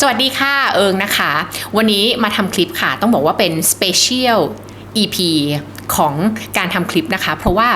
สวัสดีค่ะเอิงนะคะ วันนี้มาทำคลิปค่ะ ต้องบอกว่าเป็น Special EP ของการทำคลิปนะคะ เพราะว่า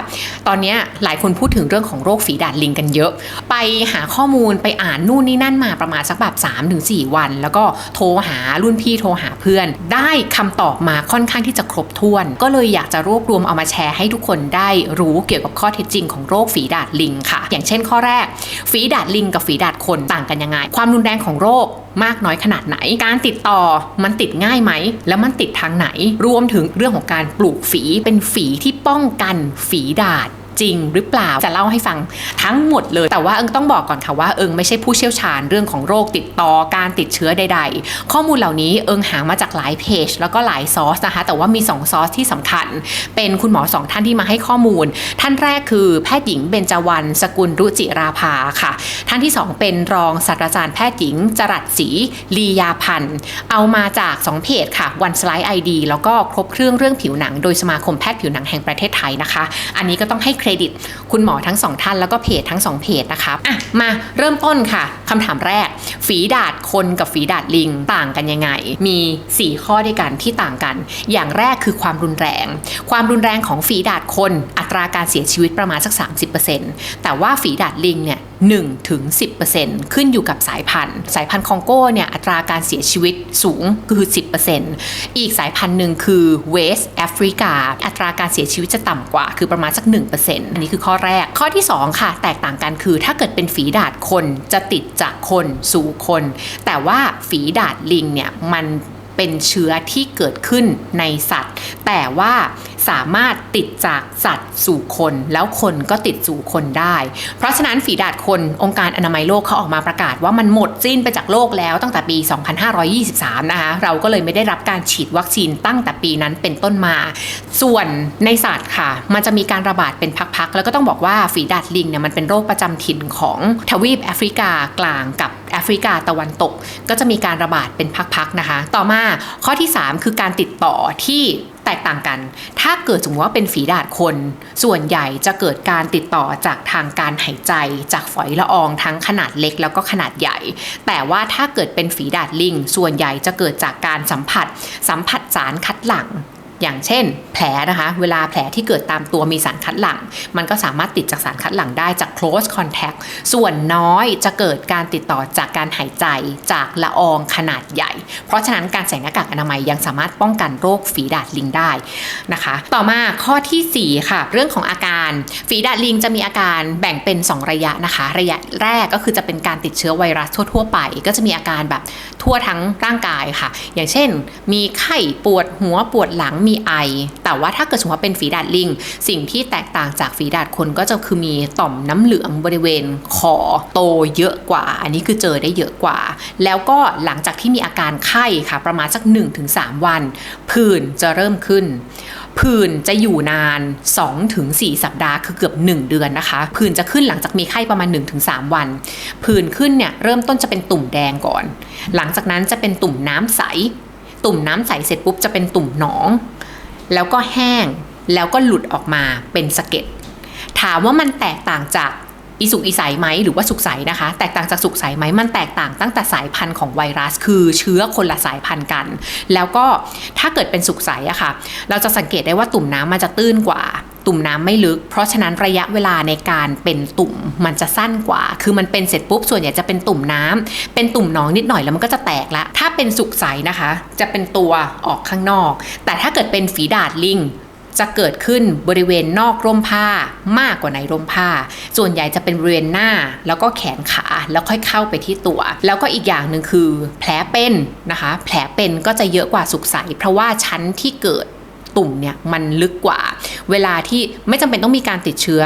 ตอนนี้หลายคนพูดถึงเรื่องของโรคฝีดาดลิงกันเยอะ ไปหาข้อมูลไปอ่านนู่นนี่นั่นมาประมาณสักแบบ3-4 วัน แล้วก็โทรหารุ่นพี่โทรหาเพื่อน ได้คำตอบมาค่อนข้างที่จะครบถ้วน ก็เลยอยากจะรวบรวมเอามาแชร์ให้ทุกคนได้รู้เกี่ยวกับข้อเท็จจริงของโรคฝีดาดลิงค่ะ อย่างเช่นข้อแรก ฝีดาดลิงกับฝีดาดคนต่างกันยังไง ความรุนแรงของโรค มากน้อยขนาดไหน การติดต่อมันติดง่ายไหม แล้วมันติดทางไหน รวมถึงเรื่องของการปลูกฝีเป็นฝีที่ป้องกันฝีดาด จริงหรือเปล่าจะเล่าให้ฟังทั้งหมดเลย แต่ว่าเอิงต้องบอกก่อนค่ะว่าเอิงไม่ใช่ผู้เชี่ยวชาญเรื่องของโรคติดต่อการติดเชื้อใด ๆ ข้อมูลเหล่านี้เอิงหามาจากหลายเพจแล้วก็หลายซอสนะคะแต่ว่ามี 2 ซอสที่สำคัญ เป็นคุณหมอสองท่านที่มาให้ข้อมูล ท่านแรกคือแพทย์หญิงเบญจวรรณสกุลรุจิราภาค่ะ ท่านที่ 2 เป็นรองศาสตราจารย์แพทย์หญิง จรัสศรีลียาพันธ์เอามาจาก 2 เพจค่ะ One Slide ID แล้วก็ครบเครื่องเรื่องผิวหนัง โดยสมาคมแพทย์ผิวหนังแห่งประเทศไทยนะคะ อันนี้ก็ต้องให้เครดิต คุณหมอทั้งสองท่านแล้วก็เพจทั้งสองเพจนะคะอะมาเริ่มต้นค่ะคำถามแรก ฝีดาดคนกับฝีดาดลิงต่างกันยังไง มี 4 ข้อด้วยกันที่ต่างกัน อย่างแรกคือความรุนแรง ความรุนแรงของฝีดาดคน อัตราการเสียชีวิตประมาณสัก 30%แต่ว่าฝีดาดลิงเนี่ย 1ถึงขึ้นอยู่กับสายพันธุ์ สายพันธุ์คองโกเนี่ยอัตราการเสียชีวิตสูงคือ 10%อีกสายพันธุ์หนึ่งคือเวสแอฟริกา อัตราการเสียชีวิตจะต่ำกว่า คือประมาณสัก 1%อันนี้คือข้อแรก ข้อที่ 2 ค่ะ แตกต่างกันคือถ้าเกิดเป็นฝีดาดคนจะติดจากคนสู่คน แต่ว่าฝีดาดลิงเนี่ยมันเป็นเชื้อที่เกิดขึ้นในสัตว์ แต่ว่า สามารถติดจากสัตว์สู่คน แล้วคนก็ติดสู่คนได้ เพราะฉะนั้นฝีดาดคนองค์การอนามัยโลกเขาออกมาประกาศว่ามันหมดสิ้นไปจากโลกแล้วตั้งแต่ปี 2523 นะคะเราก็เลยไม่ได้รับการฉีดวัคซีนตั้งแต่ปีนั้นเป็นต้นมา ส่วนในสัตว์ค่ะ มันจะมีการระบาดเป็นพักๆ แล้วก็ต้องบอกว่าฝีดาดลิงเนี่ยมันเป็นโรคประจำถิ่นของทวีปแอฟริกากลางกับแอฟริกาตะวันตก ก็จะมีการระบาดเป็นพักๆนะคะ ต่อมาข้อที่ 3 คือการติดต่อที่ แตกต่างกัน ถ้าเกิดสมมติว่าเป็นฝีดาดคน ส่วนใหญ่จะเกิดการติดต่อจากทางการหายใจ จากฝอยละอองทั้งขนาดเล็กแล้วก็ขนาดใหญ่ แต่ว่าถ้าเกิดเป็นฝีดาดลิง ส่วนใหญ่จะเกิดจากการสัมผัส สัมผัสสารคัดหลั่ง อย่างเช่น แผลนะคะ เวลาแผลที่เกิดตามตัวมีสารคัดหลั่ง มันก็สามารถติดจากสารคัดหลั่งได้จาก close contact ส่วนน้อยจะเกิดการติดต่อจากการหายใจจากละอองขนาดใหญ่ เพราะฉะนั้นการใส่หน้ากากอนามัยยังสามารถป้องกันโรคฝีดาดลิงได้นะคะ ต่อมาข้อทีสี่4 ค่ะ เรื่องของอาการฝีดาดลิงจะมีอาการแบ่งเป็น 2 ระยะนะคะ ระยะแรกก็คือจะเป็นการติดเชื้อไวรัสทั่ว ๆ ไป ก็จะมีอาการแบบทั่วทั้งร่างกายค่ะ อย่างเช่น มีไข้ปวดหัวปวดหลังมีไอ แต่ว่าถ้าเกิดสมมติว่าเป็นฝีดาดลิง สิ่งที่แตกต่างจากฝีดาดคนก็จะคือมีต่อมน้ำเหลืองบริเวณคอโตเยอะกว่า อันนี้คือเจอได้เยอะกว่า แล้วก็หลังจากที่มีอาการไข้ค่ะ ประมาณสัก 1-3 วัน ผื่นจะเริ่มขึ้นผื่นจะอยู่นาน 2-4 สัปดาห์คือเกือบ 1 เดือนนะคะผื่นจะขึ้นหลังจากมีไข้ประมาณ 1-3 วัน ผื่นขึ้นเนี่ยเริ่มต้นจะเป็นตุ่มแดงก่อน หลังจากนั้นจะเป็นตุ่มน้ำใส ตุ่มน้ำใสเสร็จปุ๊บจะเป็นตุ่มหนอง แล้วก็แห้งแล้วก็หลุดออกมาเป็นสะเก็ดถามว่ามันแตกต่างจากอีสุกอีใสไหมหรือว่าสุกใสนะคะ แตกต่างจากสุกใสไหมมันแตกต่างตั้งแต่สายพันธุ์ของไวรัส คือเชื้อคนละสายพันธุ์กัน แล้วก็ถ้าเกิดเป็นสุกใสอะค่ะ เราจะสังเกตได้ว่าตุ่มน้ำมันจะตื้นกว่า ตุ่มน้ำไม่ลึก เพราะฉะนั้นระยะเวลาในการเป็นตุ่มมันจะสั้นกว่า คือมันเป็นเสร็จปุ๊บส่วนใหญ่จะเป็นตุ่มน้ำเป็นตุ่มหนองนิดหน่อยแล้วมันก็จะแตกละ ถ้าเป็นสุกใสนะคะ จะเป็นตัวออกข้างนอก แต่ถ้าเกิดเป็นฝีดาดลิงจะเกิดขึ้นบริเวณนอกร่มผ้ามากกว่าในร่มผ้า ส่วนใหญ่จะเป็นบริเวณหน้าแล้วก็แขนขาแล้วค่อยเข้าไปที่ตัว แล้วก็อีกอย่างหนึ่งคือ แผลเป็นนะคะ แผลเป็นก็จะเยอะกว่าสุกใสเพราะว่าชั้นที่เกิด ตุ่มเนี่ยมันลึกกว่า เวลาที่ไม่จำเป็นต้องมีการติดเชื้อ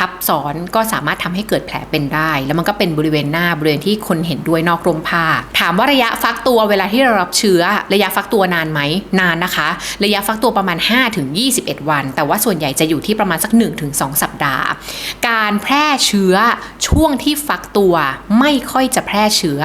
ทับซ้อนก็สามารถทำให้เกิดแผลเป็นได้ แล้วมันก็เป็นบริเวณหน้าบริเวณที่คนเห็นด้วยนอกร่มผ้า ถามว่าระยะฟักตัวเวลาที่เรารับเชื้อ ระยะฟักตัวนานไหมนานนะคะ ระยะฟักตัวประมาณ 5-21 วัน แต่ว่าส่วนใหญ่จะอยู่ที่ประมาณสัก 1-2 สัปดาห์ การแพร่เชื้อช่วงที่ฟักตัวไม่ค่อยจะแพร่เชื้อ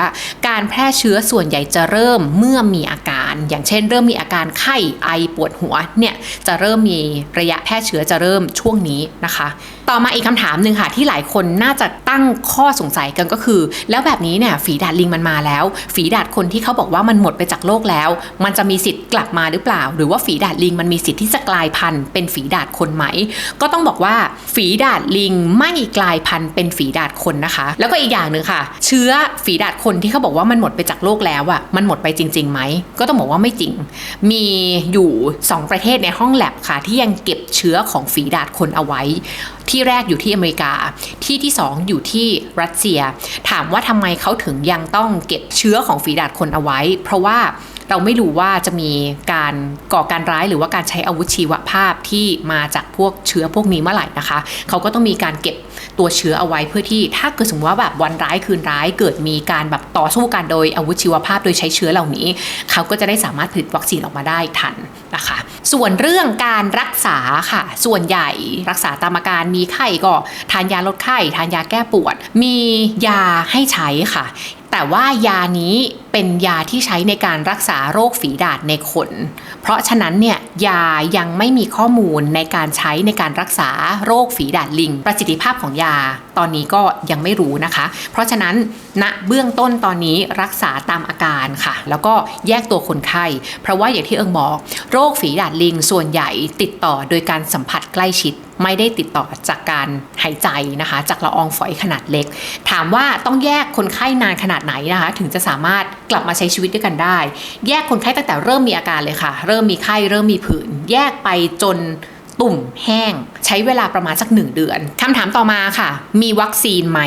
การแพร่เชื้อส่วนใหญ่จะเริ่มเมื่อมีอาการ อย่างเช่น เริ่มมีอาการไข้ไอปวดหัวเนี่ยจะเริ่มมีระยะแพร่เชื้อจะเริ่มช่วงนี้นะคะ ต่อมาอีกคำถามหนึ่งค่ะที่หลายคนน่าจะตั้งข้อสงสัยกันก็คือ แล้วแบบนี้เนี่ยฝีดาดลิงมันมาแล้ว ฝีดาดคนที่เขาบอกว่ามันหมดไปจากโลกแล้ว มันจะมีสิทธิ์กลับมาหรือเปล่า หรือว่าฝีดาดลิงมันมีสิทธิ์ที่จะกลายพันธุ์เป็นฝีดาดคนไหม ก็ต้องบอกว่าฝีดาดลิงไม่กลายพันธุ์เป็นฝีดาดคนนะคะ แล้วก็อีกอย่างหนึ่งค่ะ เชื้อฝีดาดคนที่เขาบอกว่ามันหมดไปจากโลกแล้วอะมันหมดไปจริงๆไหมก็ต้องบอกว่าไม่จริง มีอยู่ 2 ประเทศในห้องแลบค่ะที่ยังเก็บเชื้อของฝีดาดคนเอาไว้ ที่แรกอยู่ที่อเมริกา ที่ที่ 2 อยู่ที่รัสเซีย ถามว่าทำไมเขาถึงยังต้องเก็บเชื้อของฝีดาดคนเอาไว้ เพราะว่าเราไม่รู้ว่าจะมีการก่อการร้ายหรือว่าการใช้อาวุธชีวภาพที่มาจากพวกเชื้อพวกนี้เมื่อไหร่นะคะ เขาก็ต้องมีการเก็บตัวเชื้อเอาไว้เพื่อที่ถ้าเกิดสมมติว่าแบบวันร้ายคืนร้ายเกิดมีการแบบต่อสู้กันโดยอาวุธชีวภาพโดยใช้เชื้อเหล่านี้ เขาก็จะได้สามารถผลิตวัคซีนออกมาได้ทันนะคะ ส่วนเรื่องการรักษาค่ะ ส่วนใหญ่รักษาตามอาการมีไข้ก็ทานยาลดไข้ ทานยาแก้ปวด มียาให้ใช้ค่ะ แต่ว่ายานี้ เป็นยาที่ใช้ในการรักษาโรคฝีดาษในคน เพราะฉะนั้นเนี่ยยายังไม่มีข้อมูลในการใช้ในการรักษาโรคฝีดาษลิง ประสิทธิภาพของยาตอนนี้ก็ยังไม่รู้นะคะ เพราะฉะนั้นณเบื้องต้นตอนนี้รักษาตามอาการค่ะ แล้วก็แยกตัวคนไข้ เพราะว่าอย่างที่เอิงบอกโรคฝีดาษลิง ส่วนใหญ่ติดต่อโดยการสัมผัสใกล้ชิดไม่ได้ติดต่อจากการหายใจนะคะ จากละอองฝอยขนาดเล็ก ถามว่าต้องแยกคนไข้นานขนาดไหนนะคะ ถึงจะสามารถกลับมาใช้ชีวิตด้วยกันได้ แยกคนไข้ตั้งแต่เริ่มมีอาการเลยค่ะ เริ่มมีไข้เริ่มมีผื่นแยกไปจนตุ่มแห้ง ใช้เวลาประมาณสักหนึ่งเดือนคำถามต่อมาค่ะ มีวัคซีนไหม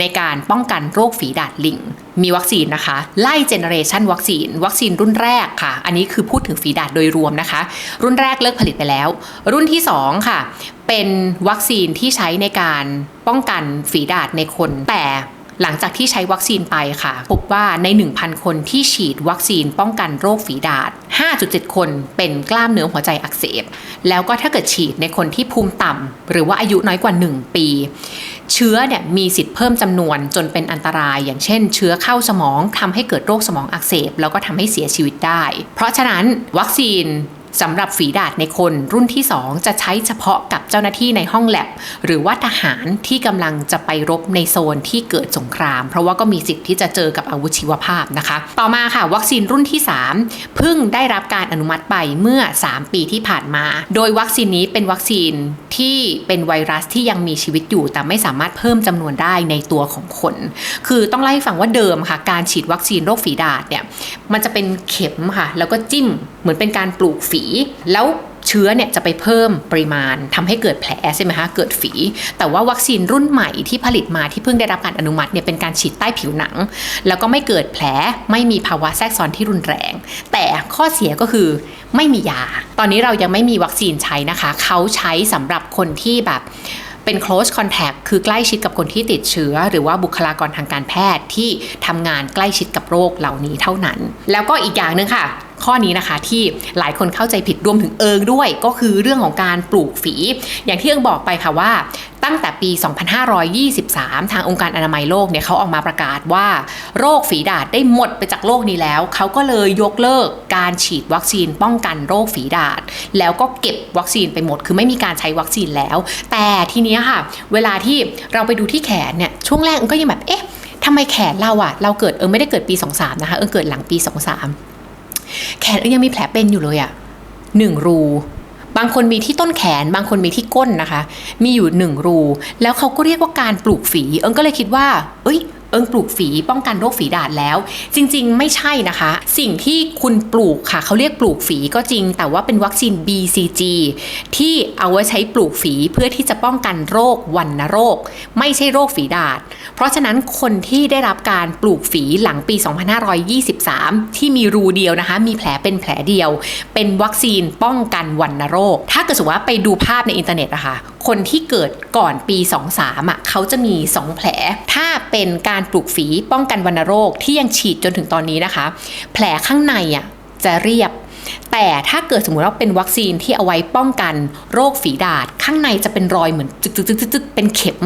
ในการป้องกันโรคฝีดาดลิง มีวัคซีนนะคะ ไล่เจเนเรชันวัคซีน วัคซีนรุ่นแรกค่ะ อันนี้คือพูดถึงฝีดาดโดยรวมนะคะ รุ่นแรกเลิกผลิตไปแล้ว รุ่นที่ 2 ค่ะ เป็นวัคซีนที่ใช้ในการป้องกันฝีดาดในคน แต่ หลังจากที่ใช้วัคซีนไปค่ะ พบว่าใน 1,000 คนที่ฉีดวัคซีนป้องกันโรคฝีดาด5.7 คนเป็นกล้ามเนื้อหัวใจอักเสบ แล้วก็ถ้าเกิดฉีดในคนที่ภูมิต่ำหรือว่าอายุน้อยกว่า 1 ปี เชื้อเนี่ยมีสิทธิ์เพิ่มจำนวนจนเป็นอันตราย อย่างเช่น เชื้อเข้าสมองทำให้เกิดโรคสมองอักเสบ แล้วก็ทำให้เสียชีวิตได้ เพราะฉะนั้นวัคซีน สำหรับฝีดาดในคนรุ่นที่ 2 จะใช้เฉพาะกับเจ้าหน้าที่ในห้องแลบ หรือว่าทหารที่กำลังจะไปรบในโซนที่เกิดสงคราม เพราะว่าก็มีสิทธิ์ที่จะเจอกับอาวุธชีวภาพนะคะ ต่อมาค่ะ วัคซีนรุ่นที่ 3 เพิ่งได้รับการอนุมัติไปเมื่อ 3 ปีที่ผ่านมา โดยวัคซีนนี้เป็นวัคซีนที่เป็นไวรัสที่ยังมีชีวิตอยู่ แต่ไม่สามารถเพิ่มจำนวนได้ในตัวของคน คือต้องเล่าให้ฟังว่าเดิมค่ะ การฉีดวัคซีนโรคฝีดาษเนี่ยมันจะเป็นเข็มค่ะแล้วก็จิ้มเหมือนเป็นการปลูกฝีแล้วเชื้อเนี่ยจะไปเพิ่มปริมาณทำให้เกิดแผลใช่ไหมคะเกิดฝี แต่ว่าวัคซีนรุ่นใหม่ที่ผลิตมาที่เพิ่งได้รับการอนุมัติเนี่ยเป็นการฉีดใต้ผิวหนัง แล้วก็ไม่เกิดแผลไม่มีภาวะแทรกซ้อนที่รุนแรง แต่ข้อเสียก็คือไม่มียา ตอนนี้เรายังไม่มีวัคซีนใช้นะคะ เขาใช้สำหรับคนที่แบบเป็น close contact คือใกล้ชิดกับคนที่ติดเชื้อ หรือว่าบุคลากรทางการแพทย์ที่ทำงานใกล้ชิดกับโรคเหล่านี้เท่านั้น แล้วก็อีกอย่างหนึ่งค่ะ ข้อนี้นะคะที่หลายคนเข้าใจผิดรวมถึงเอิงด้วย ก็คือเรื่องของการปลูกฝี อย่างที่เอิงบอกไปค่ะว่า ตั้งแต่ปี 2523 ทางองค์การอนามัยโลกเนี่ยเขาออกมาประกาศว่า โรคฝีดาษได้หมดไปจากโลกนี้แล้ว เขาก็เลยยกเลิกการฉีดวัคซีนป้องกันโรคฝีดาษแล้วก็เก็บวัคซีนไปหมด คือไม่มีการใช้วัคซีนแล้ว แต่ทีนี้ค่ะ เวลาที่เราไปดูที่แขนเนี่ยช่วงแรกก็ยังแบบเอ๊ะทำไมแขนเราอะเราเกิดเอิงไม่ได้เกิดปี 23 นะคะ เอิงเกิดหลังปี 23 แขนเอิงยังมีแผลเป็นอยู่เลยอะหนึ่งรู บางคนมีที่ต้นแขน บางคนมีที่ก้นนะคะ มีอยู่หนึ่งรู แล้วเขาก็เรียกว่าการปลูกฝี เอิงก็เลยคิดว่า เอ้ย เอิงปลูกฝีป้องกันโรคฝีดาษแล้ว จริงๆ ไม่ใช่นะคะ สิ่งที่คุณปลูกค่ะเขาเรียกปลูกฝีก็จริง แต่ว่าเป็นวัคซีน BCG ที่เอาไว้ใช้ปลูกฝีเพื่อที่จะป้องกันโรควัณโรค ไม่ใช่โรคฝีดาษเพราะฉะนั้นคนที่ได้รับการปลูกฝีหลังปี 2523 ที่มีรูเดียวนะคะ มีแผลเป็นแผลเดียว เป็นวัคซีนป้องกันวัณโรค ถ้าเกิดสมมติว่าไปดูภาพในอินเทอร์เน็ตนะคะคนที่เกิดก่อนปี 23อะเขาจะมี 2 แผล ถ้าเป็นการปลูกฝีป้องกันวัณโรคที่ยังฉีดจนถึงตอนนี้นะคะ แผลข้างในอะจะเรียบ แต่ถ้าเกิดสมมติว่าเป็นวัคซีนที่เอาไว้ป้องกันโรคฝีดาษ ข้างในจะเป็นรอยเหมือนจึกจึกจึกจึกเป็นเข็ม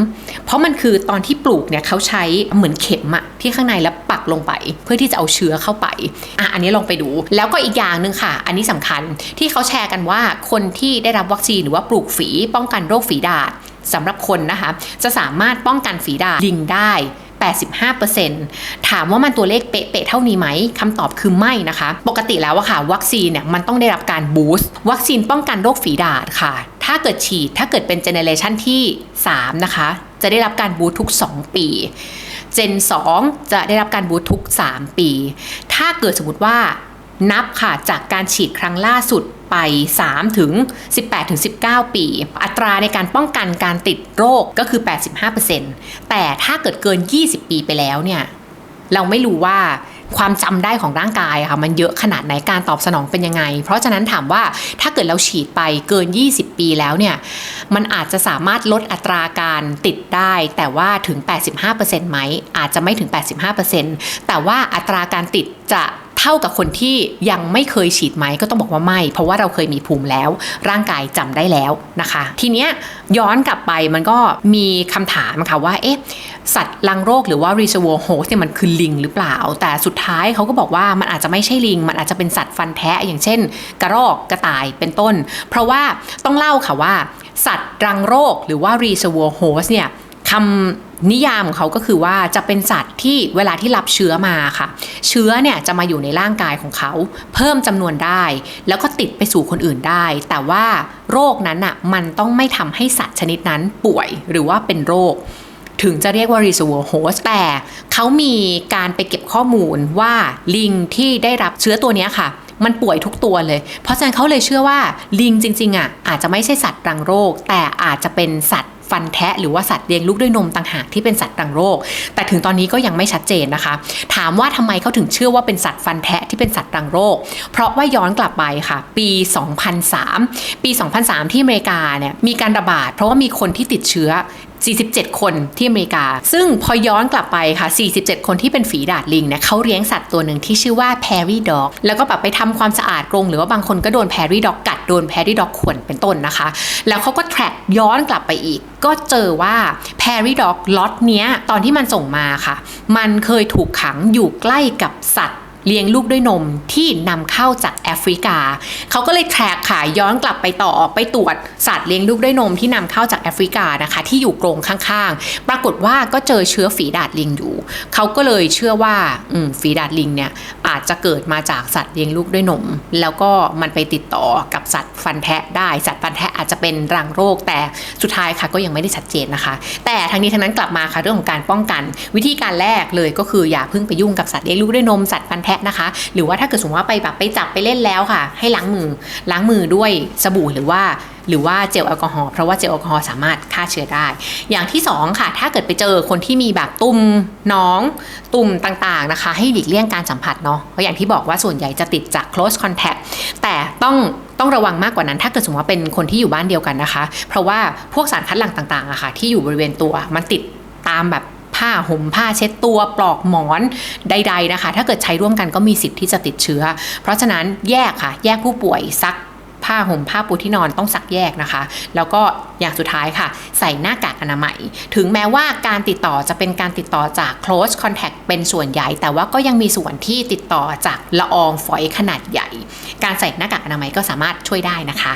เพราะมันคือตอนที่ปลูกเนี่ยเขาใช้เหมือนเข็มอะที่ข้างในแล้วปักลงไป เพื่อที่จะเอาเชื้อเข้าไปอะอันนี้ลองไปดู แล้วก็อีกอย่างหนึ่งค่ะ อันนี้สำคัญที่เขาแชร์กันว่าคนที่ได้รับวัคซีนหรือว่าปลูกฝีป้องกันโรคฝีดาษสำหรับคนนะคะ จะสามารถป้องกันฝีดาดลิงได้ 85%ถามว่ามันตัวเลขเป๊ะๆเท่านี้ไหมคำตอบคือไม่นะคะ ปกติแล้วอะค่ะ วัคซีนเนี่ยมันต้องได้รับการบูสต์วัคซีนป้องกันโรคฝีดาดค่ะ ถ้าเกิดฉีดถ้าเกิดเป็นเจเนเรชันที่3นะคะจะได้รับการบูสต์ทุก 2 ปีเจน 2 จะได้รับการบูสต์ทุก 3 ปี ถ้าเกิดสมมติว่านับค่ะจากการฉีดครั้งล่าสุด ไป 3 ถึง 18 ถึง 19 ปี อัตราในการป้องกันการติดโรคก็คือ 85%แต่ถ้าเกิดเกิน 20 ปีไปแล้วเนี่ยเราไม่รู้ว่าความจำได้ของร่างกายค่ะมันเยอะขนาดไหนการตอบสนองเป็นยังไง เพราะฉะนั้นถามว่าถ้าเกิดเราฉีดไปเกิน 20 ปีแล้วเนี่ยมันอาจจะสามารถลดอัตราการติดได้ แต่ว่าถึง 85%ไหมอาจจะไม่ถึง 85%แต่ว่าอัตราการติดจะ เท่ากับคนที่ยังไม่เคยฉีดไหมก็ต้องบอกว่าไม่ เพราะว่าเราเคยมีภูมิแล้ว ร่างกายจำได้แล้วนะคะ ทีเนี้ยย้อนกลับไปมันก็มีคำถามค่ะว่าเอ๊ะสัตว์ลังโรคหรือว่า reservoir host เนี่ยมันคือลิงหรือเปล่า แต่สุดท้ายเขาก็บอกว่ามันอาจจะไม่ใช่ลิง มันอาจจะเป็นสัตว์ฟันแทะอย่างเช่น กระรอกกระต่ายเป็นต้น เพราะว่าต้องเล่าค่ะว่า สัตว์รังโรคหรือว่า reservoir host เนี่ย คำนิยามของเขาก็คือว่าจะเป็นสัตว์ที่เวลาที่รับเชื้อมาค่ะ เชื้อเนี่ยจะมาอยู่ในร่างกายของเขา เพิ่มจำนวนได้ แล้วก็ติดไปสู่คนอื่นได้ แต่ว่าโรคนั้นอะมันต้องไม่ทำให้สัตว์ชนิดนั้นป่วยหรือว่าเป็นโรคถึงจะเรียกว่า reservoir host แต่เขามีการไปเก็บข้อมูลว่าลิงที่ได้รับเชื้อตัวนี้ค่ะ มันป่วยทุกตัวเลย เพราะฉะนั้นเขาเลยเชื่อว่าลิงจริงๆอะอาจจะไม่ใช่สัตว์รังโรค แต่อาจจะเป็นสัตว์ ฟันแทะหรือว่าสัตว์เลี้ยงลูกด้วยนมต่างหากที่เป็นสัตว์รังโรค แต่ถึงตอนนี้ก็ยังไม่ชัดเจนนะคะ ถามว่าทำไมเขาถึงเชื่อว่าเป็นสัตว์ฟันแทะที่เป็นสัตว์รังโรค เพราะว่าย้อนกลับไปค่ะ ปี 2003 ปี 2003 ที่อเมริกาเนี่ยมีการระบาด เพราะว่ามีคนที่ติดเชื้อ 47 คนที่อเมริกา ซึ่งพอย้อนกลับไปค่ะ 47 คนที่เป็นฝีดาดลิงเนี่ยเขาเลี้ยงสัตว์ตัวหนึ่งที่ชื่อว่าแพรี่ด็อกแล้วก็แบบไปทำความสะอาดกรงหรือว่าบางคนก็โดนแพรี่ด็อกกัดโดนแพรี่ด็อกข่วนเป็นต้นนะคะ แล้วเขาก็แทร็กย้อนกลับไปอีก ก็เจอว่าแพรี่ด็อกล็อตเนี้ยตอนที่มันส่งมาค่ะ มันเคยถูกขังอยู่ใกล้กับสัตว์ เลี้ยงลูกด้วยนมที่นำเข้าจากแอฟริกา เขาก็เลยแทร็กค่ะย้อนกลับไปต่อไปตรวจสัตว์เลี้ยงลูกด้วยนมที่นำเข้าจากแอฟริกานะคะ ที่อยู่กรงข้างๆ ปรากฏว่าก็เจอเชื้อฝีดาดลิงอยู่ เขาก็เลยเชื่อว่าฝีดาดลิงเนี่ยอาจจะเกิดมาจากสัตว์เลี้ยงลูกด้วยนม แล้วก็มันไปติดต่อกับสัตว์ฟันแทะได้ สัตว์ฟันแทะอาจจะเป็นรังโรค แต่สุดท้ายค่ะก็ยังไม่ได้ชัดเจนนะคะ แต่ทั้งนี้ทั้งนั้นกลับมาค่ะเรื่องของการป้องกัน วิธีการแรกเลยก็คืออย่าเพิ่งไปยุ่งกับสัตว์เลี้ยงลูกด้วยนมสัตว์ฟันแทะนะคะ หรือว่าถ้าเกิดสมมติว่าไปแบบไปจับไปเล่นแล้วค่ะ ให้ล้างมือล้างมือด้วยสบู่หรือว่าหรือว่าเจลแอลกอฮอล์เพราะว่าเจลแอลกอฮอล์สามารถฆ่าเชื้อได้ อย่างที่สองค่ะ ถ้าเกิดไปเจอคนที่มีแบบตุ่มน้อง ตุ่มต่างๆนะคะ ให้หลีกเลี่ยงการสัมผัสเนาะเพราะอย่างที่บอกว่าส่วนใหญ่จะติดจาก close contact แต่ต้องต้องระวังมากกว่านั้น ถ้าเกิดสมมติว่าเป็นคนที่อยู่บ้านเดียวกันนะคะ เพราะว่าพวกสารคัดหลั่งต่างๆอะค่ะที่อยู่บริเวณตัวมันติดตามแบบ ผ้าห่มผ้าเช็ดตัวปลอกหมอนใด ๆนะคะ ถ้าเกิดใช้ร่วมกันก็มีสิทธิ์ที่จะติดเชื้อ เพราะฉะนั้นแยกค่ะ แยกผู้ป่วยซัก ผ้าห่มผ้าปูที่นอนต้องซักแยกนะคะ แล้วก็อย่างสุดท้ายค่ะ ใส่หน้ากากอนามัย ถึงแม้ว่าการติดต่อจะเป็นการติดต่อจาก close contact เป็นส่วนใหญ่ แต่ว่าก็ยังมีส่วนที่ติดต่อจากละอองฝอยขนาดใหญ่ การใส่หน้ากากอนามัยก็สามารถช่วยได้นะคะ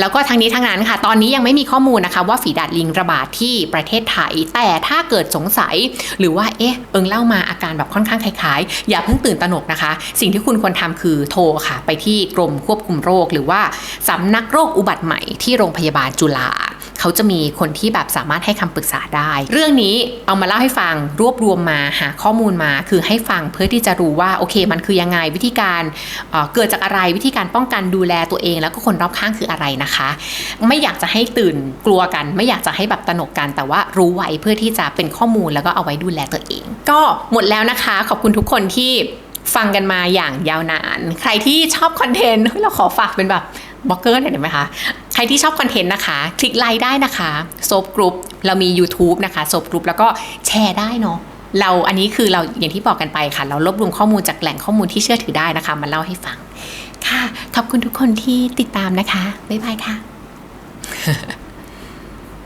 แล้วก็ทั้งนี้ทั้งนั้นค่ะ ตอนนี้ยังไม่มีข้อมูลนะคะ ว่าฝีดาดลิงระบาดที่ประเทศไทย แต่ถ้าเกิดสงสัย หรือว่าเอ๊ะเอิงเล่ามาอาการแบบค่อนข้างคล้ายๆ อย่าเพิ่งตื่นตระหนกนะคะ สิ่งที่คุณควรทำคือโทรค่ะ ไปที่กรมควบคุมโรคหรือว่าสำนักโรคอุบัติใหม่ที่โรงพยาบาลจุฬาเขาจะมีคนที่แบบสามารถให้คำปรึกษาได้ เรื่องนี้เอามาเล่าให้ฟังรวบรวมมาหาข้อมูลมา คือให้ฟังเพื่อที่จะรู้ว่าโอเค มันคือยังไงวิธีการเเกิดจากอะไรวิธีการป้องกันดูแลตัวเอง แล้วก็คนรอบข้างคืออะไรนะคะ ไม่อยากจะให้ตื่นกลัวกัน ไม่อยากจะให้แบบตระหนกกัน แต่ว่ารู้ไว้เพื่อที่จะเป็นข้อมูลแล้วก็เอาไว้ดูแลตัวเอง ก็หมดแล้วนะคะ ขอบคุณทุกคนที่ฟังกันมาอย่างยาวนาน ใครที่ชอบคอนเทนต์เราขอฝากเป็นแบบ บล็อกเกอร์เห็นได้ไหมคะ ใครที่ชอบคอนเทนต์นะคะ คลิกไลค์ได้นะคะโซฟกรุ๊ปเรามี YouTube นะคะโซฟกรุ๊ปแล้วก็แชร์ได้เนาะเราอันนี้คือเราอย่างที่บอกกันไปค่ะ เรารวบรวมข้อมูลจากแหล่งข้อมูลที่เชื่อถือได้นะคะ มาเล่าให้ฟัง ค่ะ ขอบคุณทุกคนที่ติดตามนะคะ บ๊ายบายค่ะ